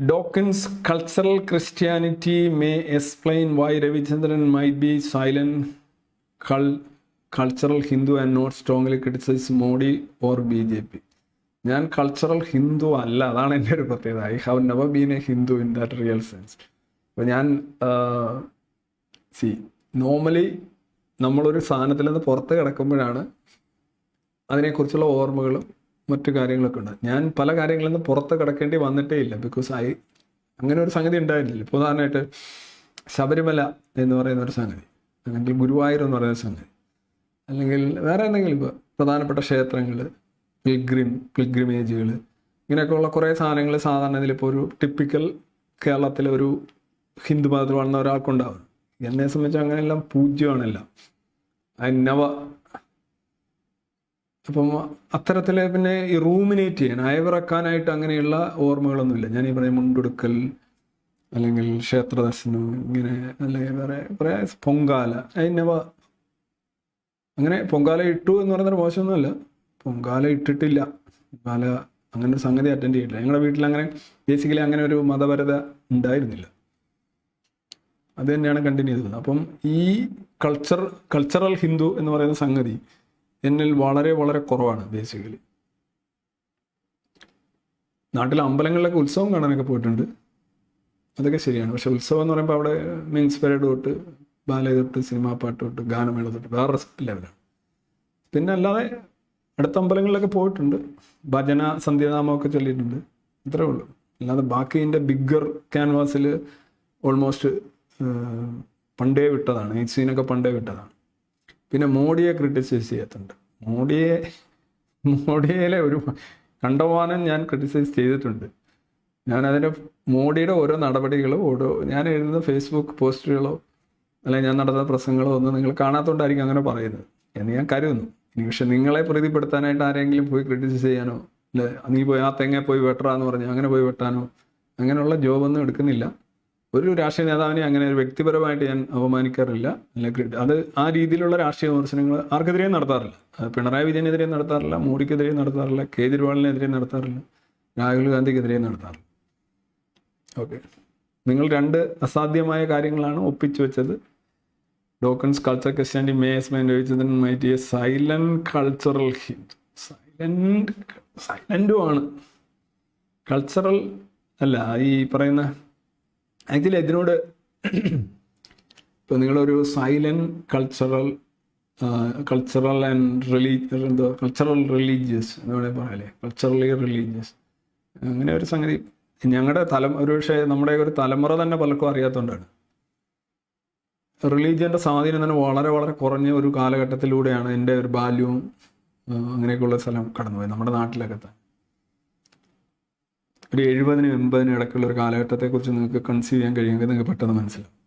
Dawkins' cultural Christianity may explain why Ravichandran might be silent cul- cultural Hindu and not strongly criticize Modi or BJP. ഞാൻ cultural Hindu അല്ല അതാണ് എന്റെ ഒരു പ്രത്യേകത I have never been a Hindu in that real sense അപ്പോൾ ഞാൻ C normally നമ്മളൊരു സാധനത്തിൽ നിന്ന് പുറത്ത് കിടക്കുമ്പോഴാണ് അതിനെക്കുറിച്ചുള്ള ഓർമ്മകളും മറ്റു കാര്യങ്ങളൊക്കെ ഉണ്ട്. ഞാൻ പല കാര്യങ്ങളിൽ നിന്ന് പുറത്ത് കിടക്കേണ്ടി വന്നിട്ടേ ഇല്ല. ബിക്കോസ് ഐ അങ്ങനെ ഒരു സംഗതി ഉണ്ടായിരുന്നില്ല. ഉദാഹരണമായിട്ട് ശബരിമല എന്ന് പറയുന്ന ഒരു സംഗതി അല്ലെങ്കിൽ ഗുരുവായൂർ എന്ന് പറയുന്ന സംഗതി അല്ലെങ്കിൽ വേറെ എന്തെങ്കിലും ഇപ്പോൾ പ്രധാനപ്പെട്ട ക്ഷേത്രങ്ങൾ പിൽഗ്രിം പിൽഗ്രിമേജുകൾ ഇങ്ങനെയൊക്കെയുള്ള കുറേ സാധനങ്ങൾ സാധാരണ ഇതിലിപ്പോൾ ഒരു ടിപ്പിക്കൽ കേരളത്തിലെ ഒരു ഹിന്ദു മതത്തിൽ വളർന്ന ഒരാൾക്കുണ്ടാവും. എന്നെ സംബന്ധിച്ച് അങ്ങനെയെല്ലാം പൂജ്യമാണെല്ലാം. ഐ നവ അപ്പം അത്തരത്തിൽ പിന്നെ ഈ റൂമിനേറ്റ് ചെയ്യാൻ അയവിറക്കാനായിട്ട് അങ്ങനെയുള്ള ഓർമ്മകളൊന്നുമില്ല. ഞാൻ ഈ പറയും മുണ്ടെടുക്കൽ അല്ലെങ്കിൽ ക്ഷേത്ര ദർശനം ഇങ്ങനെ അല്ലെങ്കിൽ വേറെ കുറേ പൊങ്കാല അതിനവ അങ്ങനെ പൊങ്കാല ഇട്ടു എന്ന് പറയുന്നത് മോശമൊന്നുമല്ല. പൊങ്കാല ഇട്ടിട്ടില്ല. പൊങ്കാല അങ്ങനെ ഒരു സംഗതി അറ്റൻഡ് ചെയ്തിട്ടില്ല. ഞങ്ങളുടെ വീട്ടിൽ അങ്ങനെ ബേസിക്കലി അങ്ങനെ ഒരു മതപരത ഉണ്ടായിരുന്നില്ല. അത് തന്നെയാണ് കണ്ടിന്യൂ ചെയ്തത്. അപ്പം ഈ കൾച്ചർ കൾച്ചറൽ ഹിന്ദു എന്ന് പറയുന്ന സംഗതി എന്നിൽ വളരെ വളരെ കുറവാണ് ബേസിക്കലി നാട്ടിലെ അമ്പലങ്ങളിലൊക്കെ ഉത്സവം കാണാനൊക്കെ പോയിട്ടുണ്ട്. അതൊക്കെ ശരിയാണ്. പക്ഷെ ഉത്സവം എന്ന് പറയുമ്പോൾ അവിടെ മീൻസ് പരേഡ് തൊട്ട് ബാലേ തൊട്ട് സിനിമാ പാട്ട് തൊട്ട് ഗാനമേള തൊട്ട് വേറെ ലെവലാണ് പിന്നെ അല്ലാതെ അടുത്ത അമ്പലങ്ങളിലൊക്കെ പോയിട്ടുണ്ട്. ഭജന സന്ധ്യാനാമമൊക്കെ ചൊല്ലിയിട്ടുണ്ട്. ഇത്രേ ഉള്ളൂ. അല്ലാതെ ബാക്കി ഇതിന്റെ ബിഗ്ഗർ ക്യാൻവാസിൽ ഓൾമോസ്റ്റ് പണ്ടേ വിട്ടതാണ്. ഈ സീനൊക്കെ പണ്ടേ വിട്ടതാണ്. പിന്നെ മോഡിയെ ക്രിട്ടിസൈസ് ചെയ്യത്തുണ്ട്. മോഡിയെ മോഡിയിലെ ഒരു കണ്ടമാനം ഞാൻ ക്രിട്ടിസൈസ് ചെയ്തിട്ടുണ്ട്. ഞാൻ അതിന്റെ മോഡിയുടെ ഓരോ നടപടികളോ ഓരോ ഞാൻ എഴുതുന്ന ഫേസ്ബുക്ക് പോസ്റ്റുകളോ അല്ലെങ്കിൽ ഞാൻ നടത്തുന്ന പ്രസംഗങ്ങളോ ഒന്നും നിങ്ങൾ കാണാത്തതുകൊണ്ടായിരിക്കും അങ്ങനെ പറയുന്നത്. എന്ന് ഞാൻ കരുതുന്നു. ഇനി പക്ഷെ നിങ്ങളെ പ്രീതിപ്പെടുത്താനായിട്ട് ആരെങ്കിലും പോയി ക്രിട്ടിസൈസ് ചെയ്യാനോ നീ പോയി ആ തെങ്ങ പോയി വെട്ടറാന്ന് പറഞ്ഞു അങ്ങനെ പോയി വെട്ടാനോ അങ്ങനെയുള്ള ജോബൊന്നും എടുക്കുന്നില്ല. ഒരു രാഷ്ട്രീയ നേതാവിനെ അങ്ങനെ വ്യക്തിപരമായിട്ട് ഞാൻ അപമാനിക്കാറില്ല. അല്ലെങ്കിൽ അത് ആ രീതിയിലുള്ള രാഷ്ട്രീയ വിമർശനങ്ങൾ ആർക്കെതിരെയും നടത്താറില്ല. പിണറായി വിജയനെതിരെയും നടത്താറില്ല മോഡിക്കെതിരെ നടത്താറില്ല കേജ്രിവാളിനെതിരെ നടത്താറില്ല രാഹുൽ ഗാന്ധിക്കെതിരെയും നടത്താറില്ല. ഓക്കെ. നിങ്ങൾ രണ്ട് അസാധ്യമായ കാര്യങ്ങളാണ് ഒപ്പിച്ചു വെച്ചത്. ഡോക്കൻസ് കൾച്ചർ ക്രിസ്ത്യാനിറ്റി മേസ്മെൻ ചോദിച്ചതിന് might a silent cultural Hindu silent സൈലന്റുമാണ് cultural അല്ല ഈ പറയുന്ന ആക്ച്വലി അതിനോട് ഇപ്പോൾ നിങ്ങളൊരു സൈലന്റ് കൾച്ചറൽ കൾച്ചറൽ ആൻഡ് റിലീ എന്തോ കൾച്ചറൽ റിലീജിയസ് എന്ന് വേണമെങ്കിൽ പറയാല്ലേ? Culturally religious. അങ്ങനെ ഒരു സംഗതി. ഞങ്ങളുടെ തലം ഒരു പക്ഷേ നമ്മുടെ ഒരു തലമുറ തന്നെ പലർക്കും അറിയാത്തതുകൊണ്ടാണ് റിലീജിയന്റെ സ്വാധീനം തന്നെ വളരെ വളരെ കുറഞ്ഞ ഒരു കാലഘട്ടത്തിലൂടെയാണ് എന്റെ ഒരു ബാല്യവും അങ്ങനെയൊക്കെയുള്ള സ്ഥലം കടന്നുപോയത് നമ്മുടെ നാട്ടിലൊക്കെ തന്നെ. ഒരു എഴുപതിനും എൺപതിനും ഇടയ്ക്കുള്ള ഒരു കാലഘട്ടത്തെക്കുറിച്ച് നിങ്ങൾക്ക് കൺസീവ് ചെയ്യാൻ കഴിയുമെങ്കിൽ നിങ്ങൾക്ക് പെട്ടെന്ന് മനസ്സിലാവും.